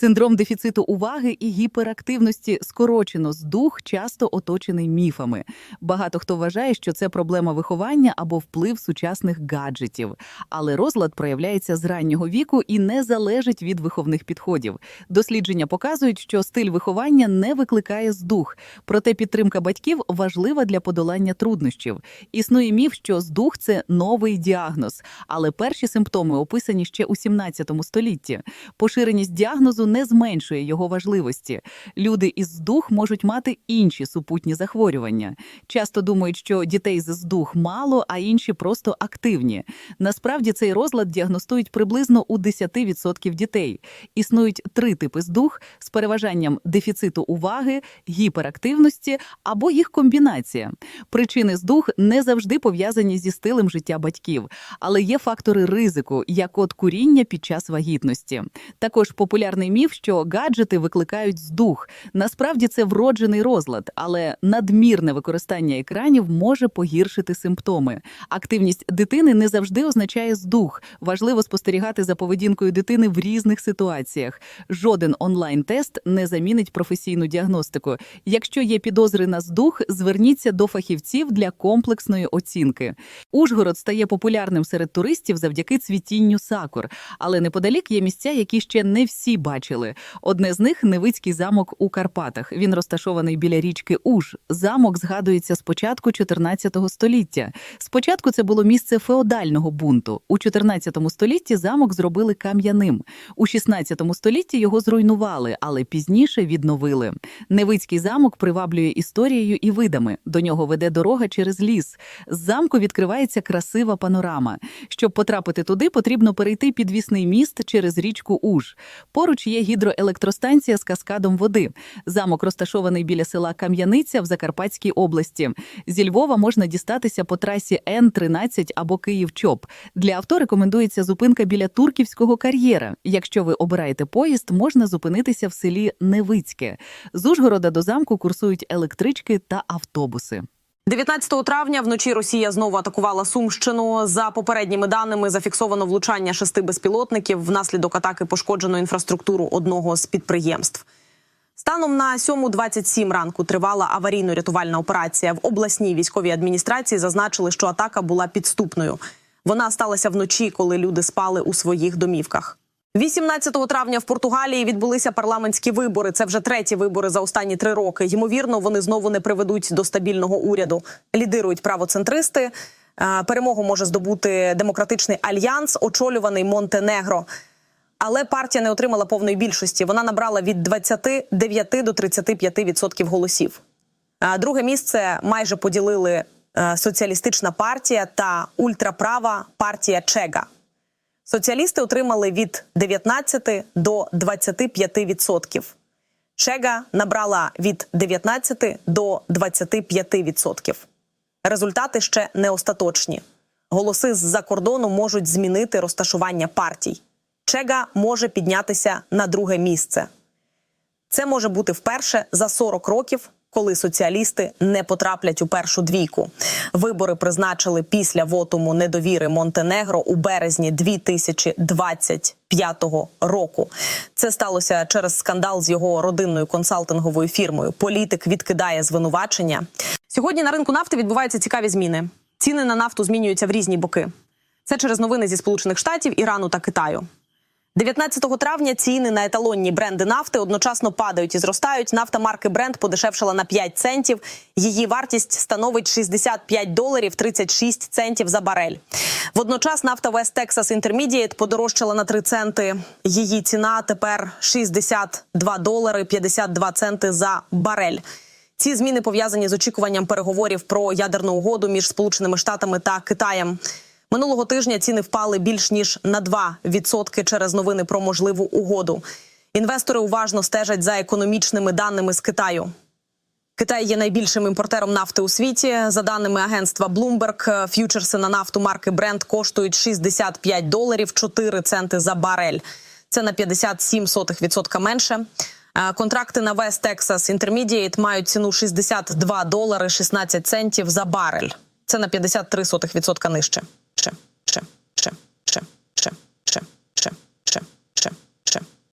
Синдром дефіциту уваги і гіперактивності скорочено здух часто оточений міфами. Багато хто вважає, що це проблема виховання або вплив сучасних гаджетів. Але розлад проявляється з раннього віку і не залежить від виховних підходів. Дослідження показують, що стиль виховання не викликає здух, проте підтримка батьків важлива для подолання труднощів. Існує міф, що здух це новий діагноз, але перші симптоми описані ще у 17 столітті. Поширеність діагнозу не зменшує його важливості. Люди із здух можуть мати інші супутні захворювання. Часто думають, що дітей з здух мало, а інші просто активні. Насправді цей розлад діагностують приблизно у 10% дітей. Існують три типи здух з переважанням дефіциту уваги, гіперактивності або їх комбінація. Причини здух не завжди пов'язані зі стилем життя батьків, але є фактори ризику, як от куріння під час вагітності. Також популярний міф, що гаджети викликають здух. Насправді це вроджений розлад, але надмірне використання екранів може погіршити симптоми. Активність дитини не завжди означає здух. Важливо спостерігати за поведінкою дитини в різних ситуаціях. Жоден онлайн-тест не замінить професійну діагностику. Якщо є підозри на здух, зверніться до фахівців для комплексної оцінки. Ужгород стає популярним серед туристів завдяки цвітінню сакур, але неподалік є місця, які ще не всі бачили. Одне з них Невицький замок у Карпатах. Він розташований біля річки Уж. Замок згадується з початку 14 століття. Спочатку це було місце феодального бунту. У 14 столітті замок зробили кам'яним. У 16 столітті його зруйнували, але пізніше відновили. Невицький замок приваблює історією і видами. До нього веде дорога через ліс. З замку відкривається красива панорама. Щоб потрапити туди, потрібно перейти підвісний міст через річку Уж. Поруч є гідроелектростанція з каскадом води. Замок розташований біля села Кам'яниця в Закарпатській області. Зі Львова можна дістатися по трасі Н-13 або Київ-Чоп. Для авто рекомендується зупинка біля Турківського кар'єра. Якщо ви обираєте поїзд, можна зупинитися в селі Невицьке. З Ужгорода до замку курсують електрички та автобуси. 19 травня вночі Росія знову атакувала Сумщину. За попередніми даними зафіксовано влучання шести безпілотників. Внаслідок атаки пошкоджено інфраструктуру одного з підприємств. Станом на 7.27 ранку тривала аварійно-рятувальна операція. В обласній військовій адміністрації зазначили, що атака була підступною. Вона сталася вночі, коли люди спали у своїх домівках. 18 травня в Португалії відбулися парламентські вибори. Це вже треті вибори за останні три роки. Ймовірно, вони знову не приведуть до стабільного уряду. Лідирують правоцентристи. Е, Перемогу може здобути демократичний альянс, очолюваний Монтенегро. Але партія не отримала повної більшості. Вона набрала від 29 до 35% голосів. Друге місце майже поділили е, соціалістична партія та ультраправа партія Чега. Соціалісти отримали від 19 до 25%. Чега набрала від 19 до 25%. Результати ще не остаточні. Голоси з-за кордону можуть змінити розташування партій. Чега може піднятися на друге місце. Це може бути вперше за 40 років, коли соціалісти не потраплять у першу двійку. Вибори призначили після вотуму недовіри Монтенегро у березні 2025 року. Це сталося через скандал з його родинною консалтинговою фірмою. Політик відкидає звинувачення. Сьогодні на ринку нафти відбуваються цікаві зміни. Ціни на нафту змінюються в різні боки. Це через новини зі Сполучених Штатів, Ірану та Китаю. 19 травня ціни на еталонні бренди нафти одночасно падають і зростають. Нафта марки Бренд подешевшала на 5 центів. Її вартість становить 65 доларів 36 центів за барель. Водночас нафта West Texas Intermediate подорожчала на 3 центи. Її ціна тепер 62 долари 52 центи за барель. Ці зміни пов'язані з очікуванням переговорів про ядерну угоду між Сполученими Штатами та Китаєм. Минулого тижня ціни впали більш ніж на 2% через новини про можливу угоду. Інвестори уважно стежать за економічними даними з Китаю. Китай є найбільшим імпортером нафти у світі. За даними агентства Bloomberg, ф'ючерси на нафту марки Brent коштують 65 доларів 4 центи за барель. Це на 57% менше. Е, Контракти на West Texas Intermediate мають ціну 62 долари 16 центів за барель. Це на 53% нижче. rzeczy.